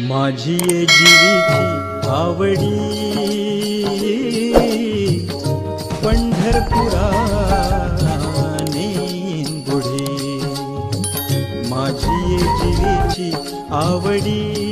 माझी जीवीची आवडी. पंढरपुरा गुढी माझी जीवीची आवडी.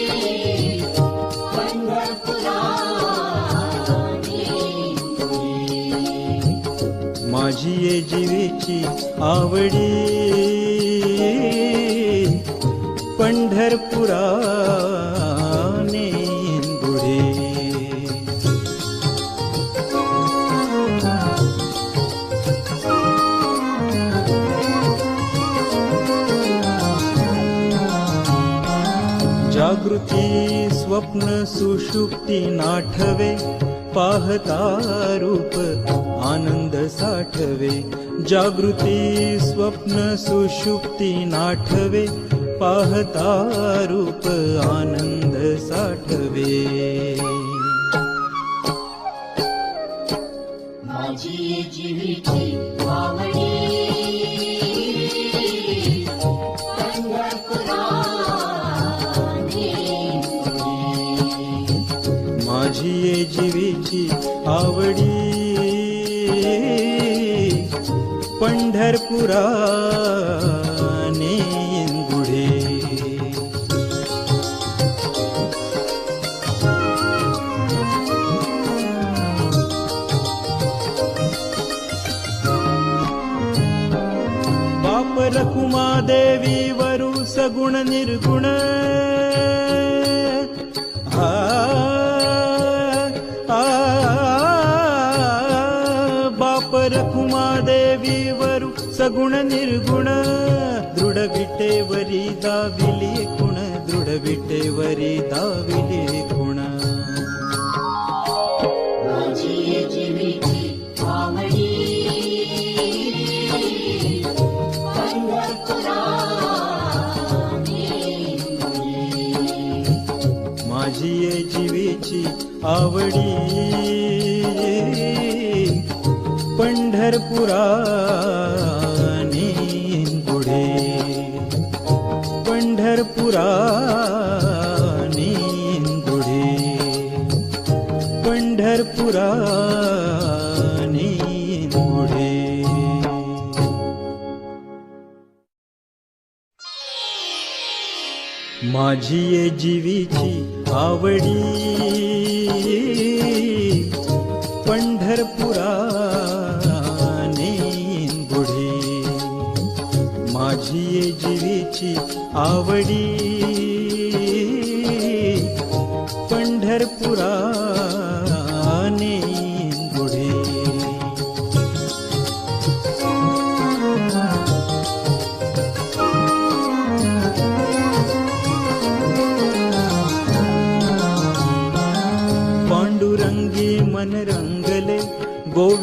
माझी ये जीवीची आवडी. पंढरपुराने जागृती स्वप्न सुषुप्ती नाठवे पाहता रूप आनंद साठवे जागृती स्वप्न सुषुप्ती नाठवे पाहता रूप आनंद साठवे। माझी ये जीवीची आवडी पंढरपुराने गुढे बाप रकुमा देवी वरु सगुण निर्गुण सगुण निर्गुण दृढ विटेवरी दाविली खुण दृढ विटेवरी दाविली खुण माझी जीवीची आवडी माझी ये जीवीची आवडी. पंढरपुरा गुढे माझी ये जीवीची आवडी. पंढरपुरा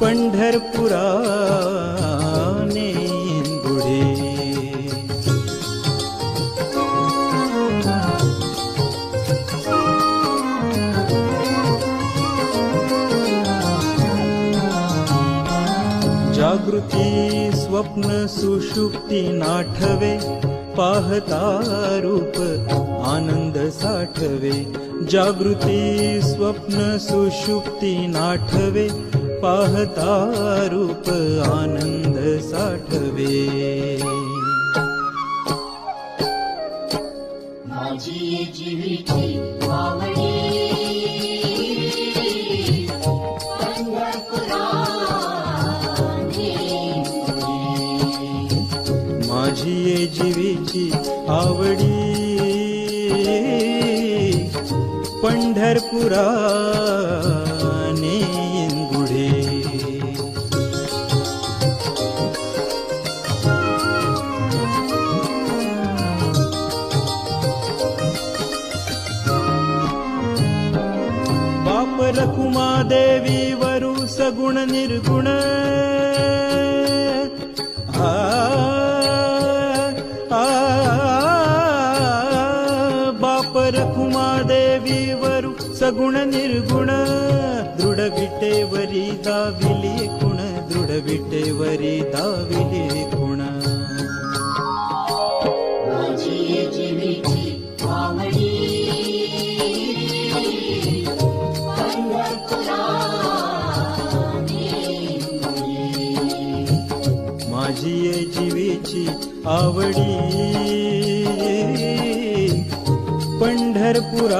पंढरपुराने बुढे. जागृती स्वप्न सुषुप्ती नाठवे पाहता रूप आनंद आनंद साठवे. जागृती स्वप्न सुषुप्ती नाठवे पाहता रूप आनंद साठवे। माझी पंढरपुराने माझी ये जीवीची आवडी पंढरपुराने रकुमा देवी वरु सगुण निर्गुण आ, आ, बापर रकुमा देवी वरु सगुण निर्गुण दृढ विटेवरी दाविली कुण दृढ विटेवरी दाविली आवडी पंढरपुराने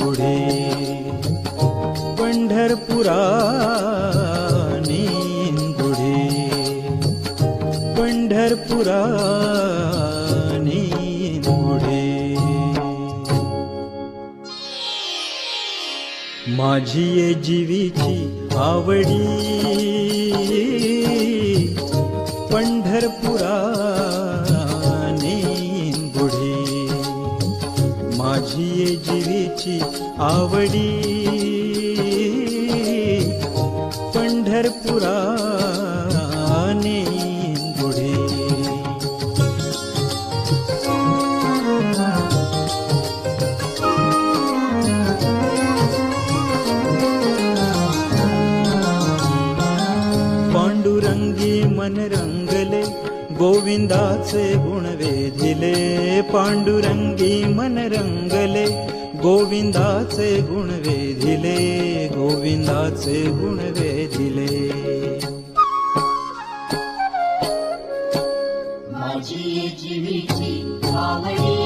पुढे. पंढरपुराने पुढे. पंढरपुरा माझी ये जीवीची आवडी आवडी पंढरपुराने गुढी पांडुरंगी मन रंगले गोविंदाचे गुण वेधिले. पांडुरंगी मन रंगले गोविंदाचे गुण वेधिले गोविंदाचे गुण वेधिले. माझी जीवीची आवडी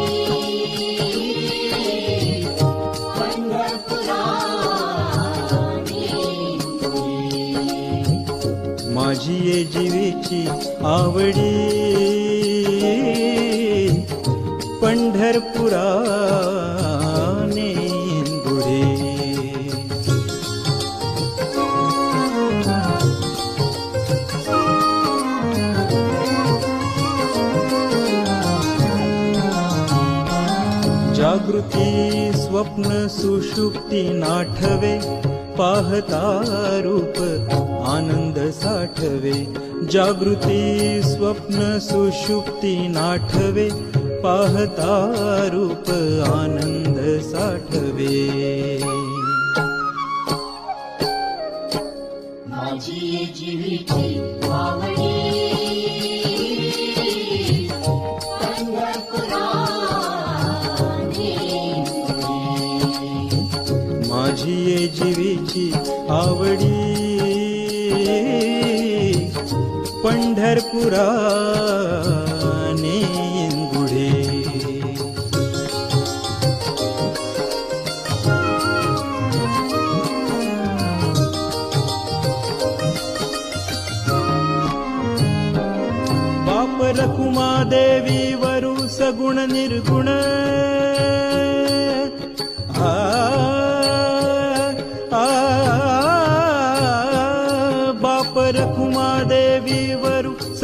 पंढरपुराने. माझी ये जीवीची आवडी पंढरपुराने स्वप्न सुषुप्ती नाठवे पाहता रूप आनंद साठवे. जागृती स्वप्न सुषुप्ती नाठवे पाहता रूप आनंद साठवे. माझी जीविती पंढरपुराने गुढे बाप रकुमा देवी वरु सगुण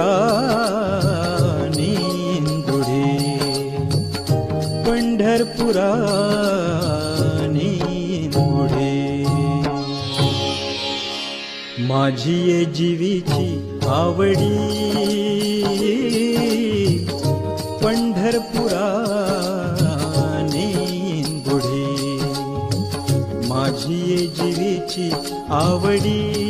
पंढरपुराने इंदुढे पंढरपुराने इंदुढे माझी ये जीवीची आवडी पंढरपुराने इंदुढे माझी ये जीवीची आवडी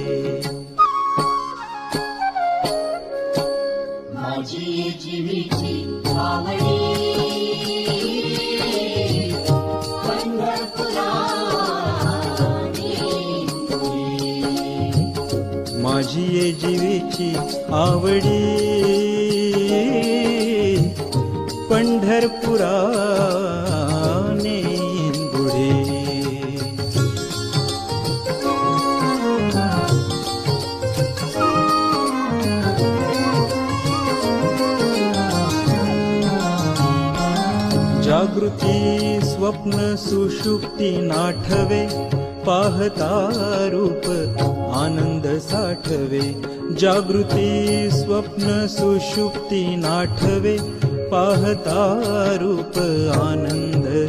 माझी जीवीची आवडी माझी ये जीवीची आवडी. पंढरपुरा स्वप्न सुषुप्ती नाठवे पाहता रूप आनंद साठवे। जागृती स्वप्न सुषुप्ती नाठवे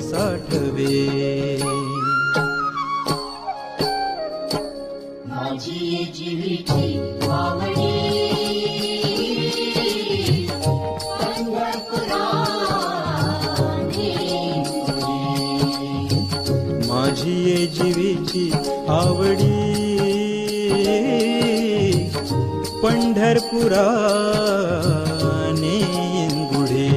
साठवे। माझी जीवीची पंढरपुराने गुढे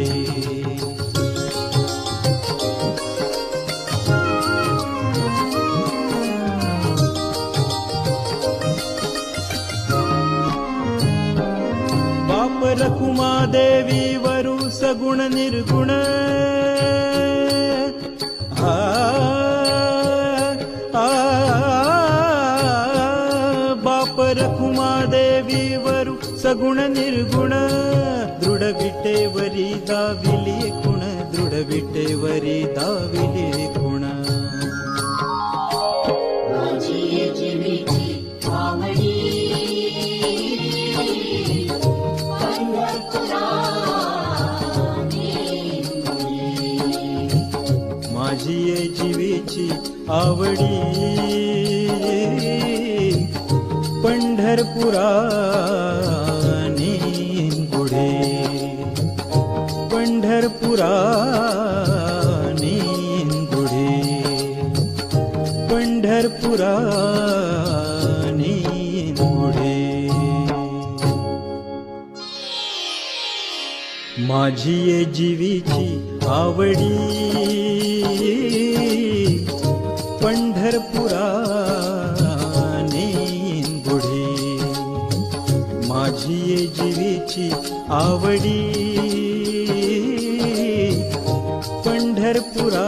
बाप रखुमा देवी वरु सगुण निर्गुण सगुण निर्गुण दृढ विटेवरी दाविली खुण दृढ विटेवरी दाविली खुण माझी जीवीची आवडी पंढरपुराने माझी ये जीवीची आवडी. पंढरपुरा गुढे माझी ये जीवीची आवडी. पंढरपुरा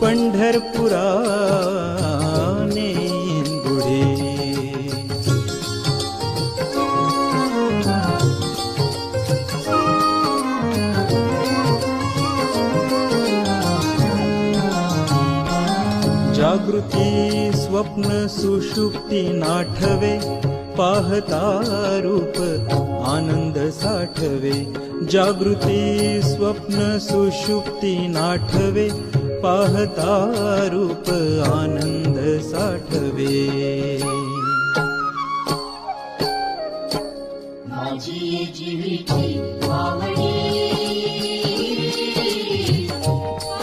पंढरपुराने बुढे. जागृती स्वप्न सुषुप्ती नाठवे पाहता रूप आनंद साठवे. जागृती स्वप्न सुषुप्ती नाठवे पाहता रूप आनंद साठवे। माझी जीवीची आवडी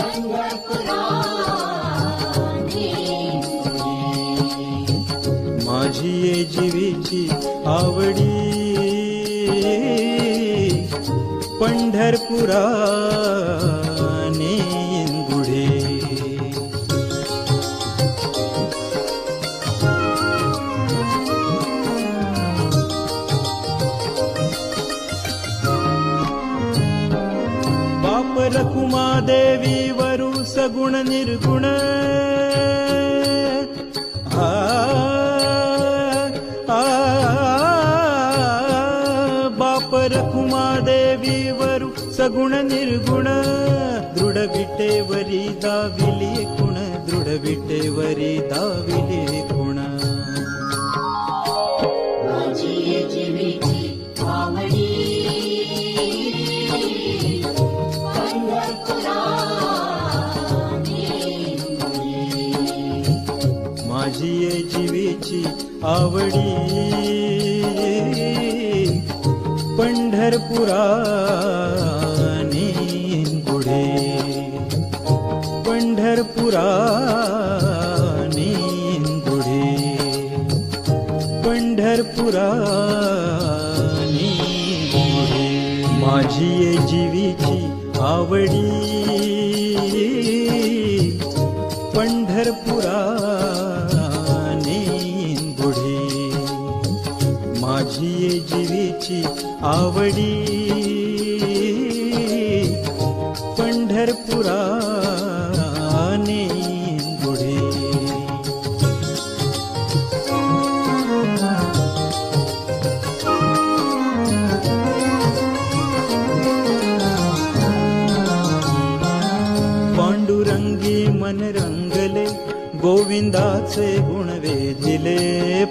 पंढरपुराने माझी ये जीवीची आवडी। पंढरपुराने वरु सगुण निर्गुण आ, आ, बाप रखुमा देवी वरु सगुण आवडी. पंढरपुरानी पुढे. पंढरपुरानी पुढे. पंढरपुरानी पुढे. माझी जीवीची आवडी. आवडी पंढरपुराने गुढी पांडुरंगी मन रंगले गोविंदाचे गुण वेधिले.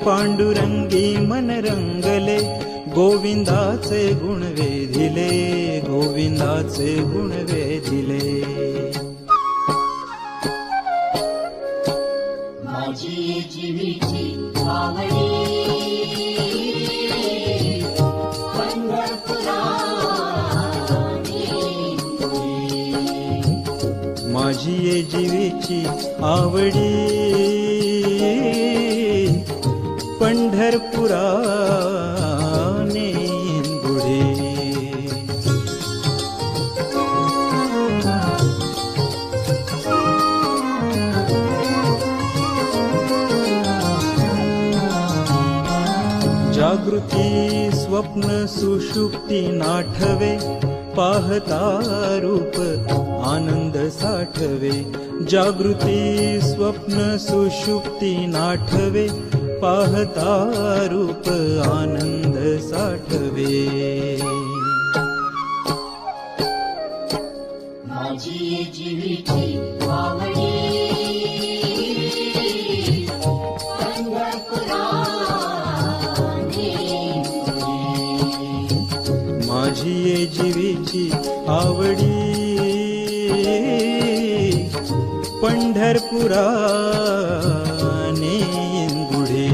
पांडुरंगी मन रंगले गोविंदाचे गुण वेधिले गोविंदाचे गुण वेधिले. माझी जीवीची माझी जीवेची आवडी पंढरपुराने सुषुप्ती नाठवे पाहता रूप आनंद साठवे जागृती स्वप्न सुषुप्ती नाठवे पाहता रूप आनंद साठवे। पंढरपुराने गुढे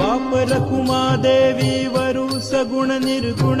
बाप रखुमा देवी वरु सगुण निर्गुण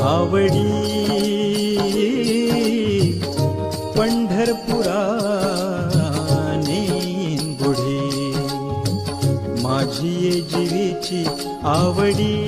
आवडी पंढरपुराने गुढी. माझी जीवीची आवडी.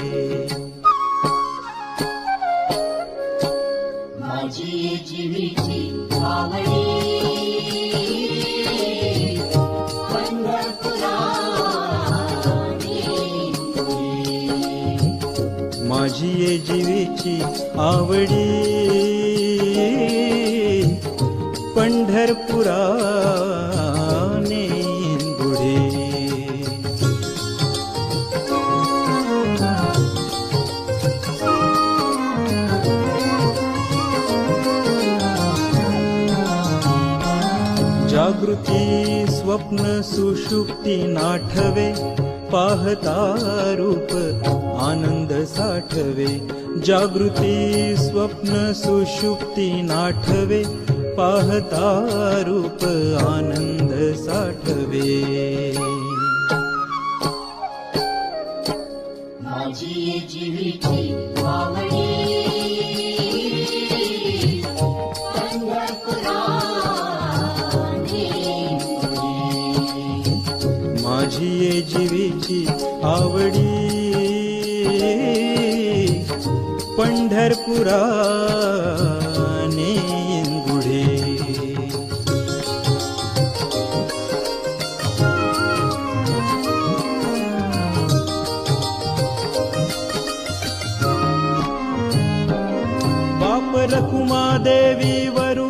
माझी ये जीवीची आवडी. पंढरपुराने जागृती स्वप्न सुषुप्ती नाठवे पाहता रूप आनंद साठवे जागृती स्वप्न सुषुप्ती नाठवे पाहता रूप आनंद साठवे. माझी माझी ये पंढरपुराने गुढे बाप रकुमा देवी वरु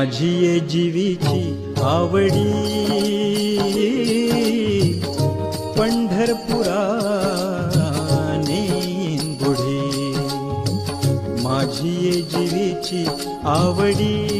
माझी ये जीवीची आवडी. पंढरपुरा गुढी माझी ये जीवीची आवडी.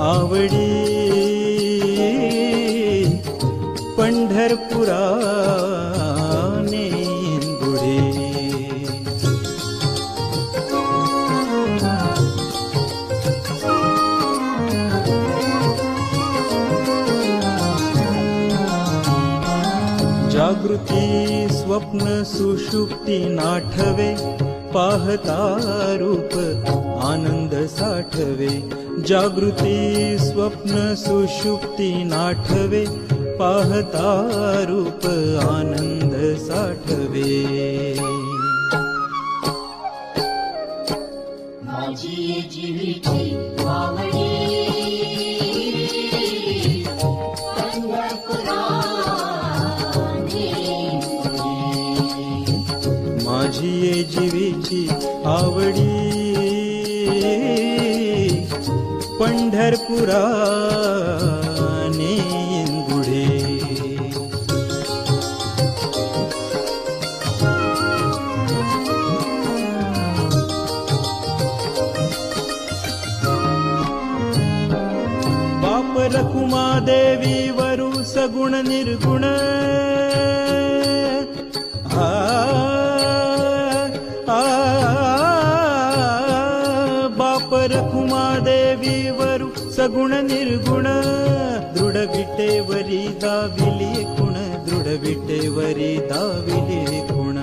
आवडी। पंढरपुराने गुढी जागृती स्वप्न सुषुप्ती नाठवे पाहता रूप आनंद साठवे जागृती स्वप्न सुषुप्ती नाठवे पाहता रूप आनंद साठवे पंढरपुराने गुढे बाप रखुमा देवी वरु सगुण सगुण निर्गुण दृढ विटेवरी दाविली कुण दृढ विटेवरी दाविली कुण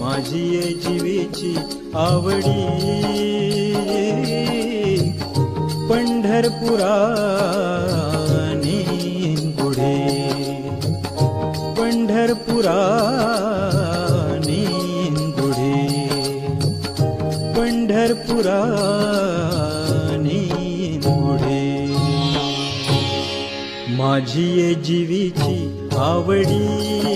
माझी जीवीची आवडी पंढरपुराने पंढरपुराने गुढे पंढरपुरा पुढे माझी ये जीवीची आवडी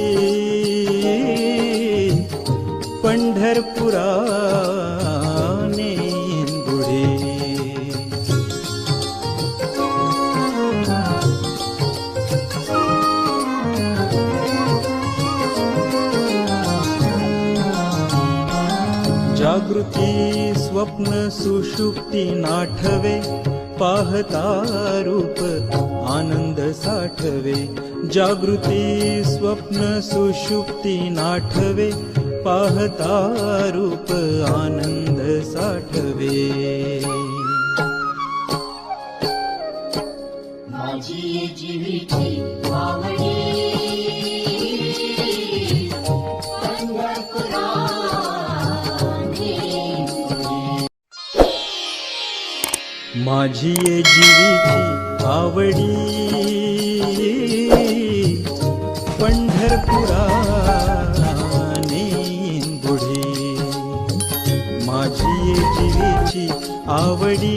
जागृती स्वप्न सुषुप्ती नाठवे पाहता रूप आनंद साठवे। जागृती स्वप्न सुषुप्ती नाठवे पाहता रूप आनंद साठवे। माझी पंढरपुराने माझी ये जीवीची आवडी पंढरपुरा ஆவடி